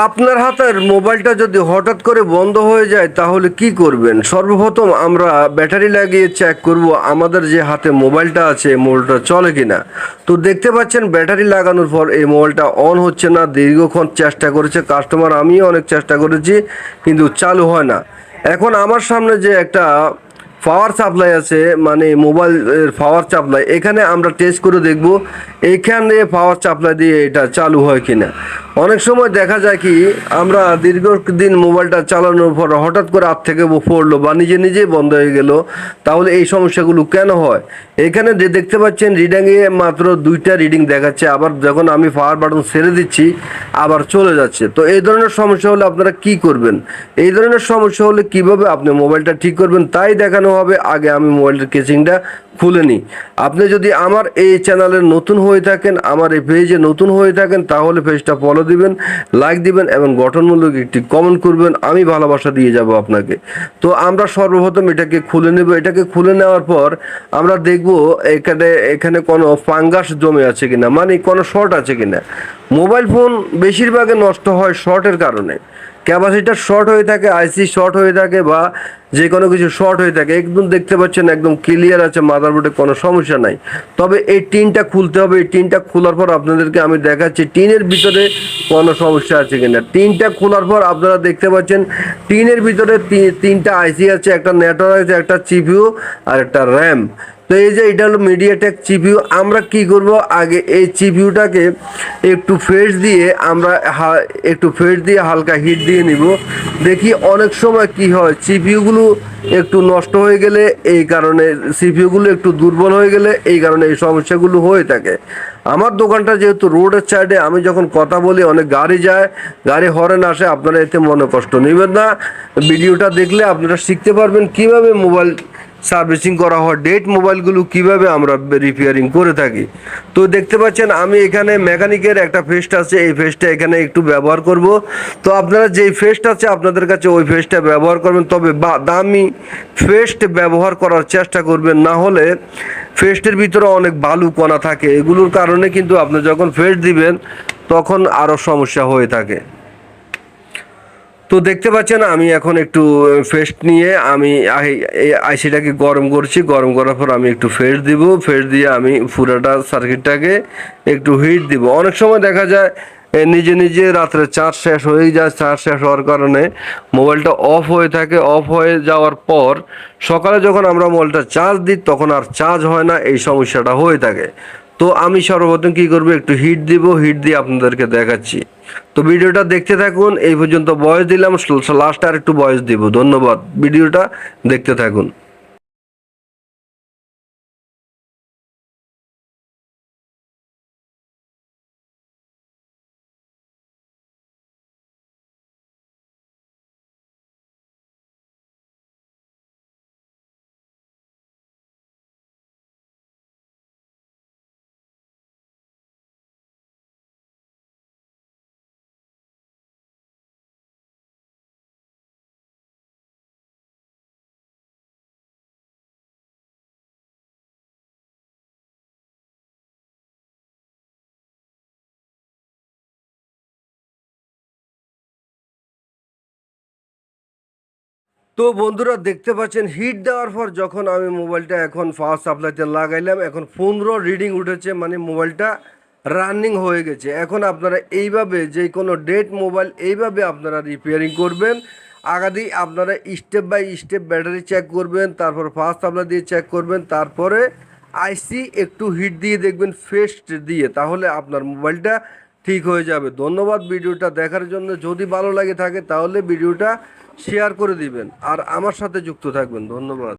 আপনার হাতের মোবাইলটা যদি হঠাৎ করে বন্ধ হয়ে যায়, তাহলে কি করবেন? সর্বপ্রথম আমরা ব্যাটারি লাগিয়ে চেক করব আমাদের যে হাতে মোবাইলটা আছে মোবাইলটা চলে কিনা। তো দেখতে পাচ্ছেন, ব্যাটারি লাগানোর পর এই মোবাইলটা অন হচ্ছে না, দীর্ঘক্ষণ চেষ্টা করেছে কাস্টমার আমিও অনেক চেষ্টা করেছি, কিন্তু চালু হয় না। এখন আমার সামনে যে একটা পাওয়ার সাপ্লাই আছে মানে মোবাইল পাওয়ার সাপ্লাই এখানে আমরা টেস্ট করে দেখব এইখানে পাওয়ার সাপ্লাই দিয়ে এটা চালু হয় কিনা। অনেক সময় দেখা যায় কি, আমরা দীর্ঘদিন মোবাইলটা চালানোর পর হঠাৎ করে হাত থেকে পড়ল বা নিজে নিজেই বন্ধ হয়ে গেল, তাহলে এই সমস্যাগুলো কেন হয়? এখানে যে দেখতে পাচ্ছেন রিডিংয়ে মাত্র দুইটা রিডিং দেখাচ্ছে, আবার যখন আমি পাওয়ার বাটন ছেড়ে দিচ্ছি, আবার চলে যাচ্ছে। তো এই ধরনের সমস্যা হলে আপনারা কি করবেন? এই ধরনের সমস্যা হলে কীভাবে আপনি মোবাইলটা ঠিক করবেন, তাই দেখানো হবে। আগে আমি মোবাইলটার কেসিংটা খুলে নিই। আপনি যদি আমার এই চ্যানেলে নতুন হয়ে থাকেন, আমার এই পেজে নতুন হয়ে থাকেন, তাহলে পেজটা ফলো দিবেন লাইক দিবেন এবং গঠনমূলক একটি কমেন্ট করবেন, আমি ভালোবাসা দিয়ে যাব আপনাকে। তো আমরা সর্বপ্রথম এটাকে খুলে নেব। এটাকে খুলে নেওয়ার পর আমরা দেখব এখানে এখানে কোনো ফাঙ্গাস জমে আছে কিনা মানে কোনো শর্ট আছে কিনা। মোবাইল ফোন বেশিরভাগে নষ্ট হয় শর্টের কারণে। ক্যাপাসিটার শর্ট হয়ে থাকে, আইসি শর্ট হয়ে থাকে বা যে কোনো কিছু শর্ট হয়ে থাকে। একদম দেখতে পাচ্ছেন, একদম ক্লিয়ার আছে, মাদারবোর্ডে কোনো সমস্যা নাই। তবে এই টিনটা খুলতে হবে। এই টিনটা খোলার পর আপনাদেরকে আমি দেখাচ্ছি, টিনের ভিতরে কোনো সমস্যা আছে কিনা। টিনটা খোলার পর আপনারা দেখতে পাচ্ছেন, টিনের ভিতরে তিনটা আইসি আছে, একটা নেটওয়ার্ক আছে, একটা চিপিউ আর একটা র্যাম। তো এই যে এটা হলো মিডিয়াটেক চিপিউ আমরা কি করব? আগে এই চিপিউটাকে একটু ফেস দিয়ে আমরা একটু ফেস দিয়ে হালকা হিট দিয়ে নিব। দেখি অনেক সময় কি হয় চিপিউগুলো একটু নষ্ট হয়ে গেলে, এই কারণে সিপিইউগুলো একটু দুর্বল হয়ে গেলে, এই কারণে এই সমস্যাগুলো হয়ে থাকে। আমার দোকানটা যেহেতু রোডের সাইডে আমি যখন কথা বলি, অনেক গাড়ি যায়, গাড়ি হরেন আসে, আপনারা এতে মনে কষ্ট নেবেন না। ভিডিওটা দেখলে আপনারা শিখতে পারবেন কীভাবে মোবাইল সার্ভিসিং করা হয় ডেট মোবাইলগুলো কীভাবে আমরা রিপেয়ারিং করে থাকি। তো দেখতে পাচ্ছেন, আমি এখানে মেকানিকের একটা ফেস্ট আছে, এই ফেস্টটা এখানে একটু ব্যবহার করব। তো আপনারা যেই ফেস্ট আছে, আপনাদের কাছে ওই ফেস্টটা ব্যবহার করবেন, তবে দামি ফেস্ট ব্যবহার করার চেষ্টা করবেন, না হলে ফেস্টের ভিতরে অনেক বালু কণা থাকে। এগুলোর কারণে কিন্তু আপনি যখন ফেস্ট দিবেন, তখন আরও সমস্যা হয়ে থাকে। তো দেখতে পাচ্ছেন, আমি এখন একটু ফেস্ট নিয়ে আমি আইসিটাকে গরম করছি। গরম করার পর আমি একটু ফেস্ট দিব। ফেস্ট দিয়ে আমি পুরোটা সার্কিটটাকে একটু হিট দিব। অনেক সময় দেখা যায় নিজে নিজে রাত্রে চার্জ শেষ হয়ে যায়। চার্জ শেষ হওয়ার কারণে মোবাইলটা অফ হয়ে থাকে। অফ হয়ে যাওয়ার পর সকালে যখন আমরা মোবাইলটা চার্জ দিই, তখন আর চার্জ হয় না। এই সমস্যাটা হয়ে থাকে। তো আমি সর্বপ্রথম কি করব? একটু হিট দিব হিট দিয়ে আপনাদেরকে দেখাচ্ছি। তো ভিডিওটা দেখতে থাকুন, এই পর্যন্ত বয়স দিলাম লাস্ট আর একটু বয়স দিব। ধন্যবাদ, ভিডিওটা দেখতে থাকুন। তো বন্ধুরা দেখতে পাচ্ছেন হিট দেওয়ার পর যখন আমি মোবাইলটা এখন ফাস্ট সাপ্লাইতে লাগাইলাম, এখন পনেরো রিডিং উঠেছে মানে মোবাইলটা রানিং হয়ে গেছে। এখন আপনারা এইভাবে যে কোনো ডেট মোবাইল এইভাবে আপনারা রিপেয়ারিং করবেন। আগাদি আপনারা step by step battery check করবেন, তারপর ফার্স্ট সাপ্লাই দিয়ে চেক করবেন, তারপরে আইসি একটু হিট দিয়ে দেখবেন ফেস্ট দিয়ে, তাহলে আপনার মোবাইলটা ঠিক হয়ে যাবে। ধন্যবাদ ভিডিওটা দেখার জন্য। যদি ভালো লাগে থাকে, তাহলে ভিডিওটা শেয়ার করে দিবেন। আর আমার সাথে যুক্ত থাকবেন। ধন্যবাদ।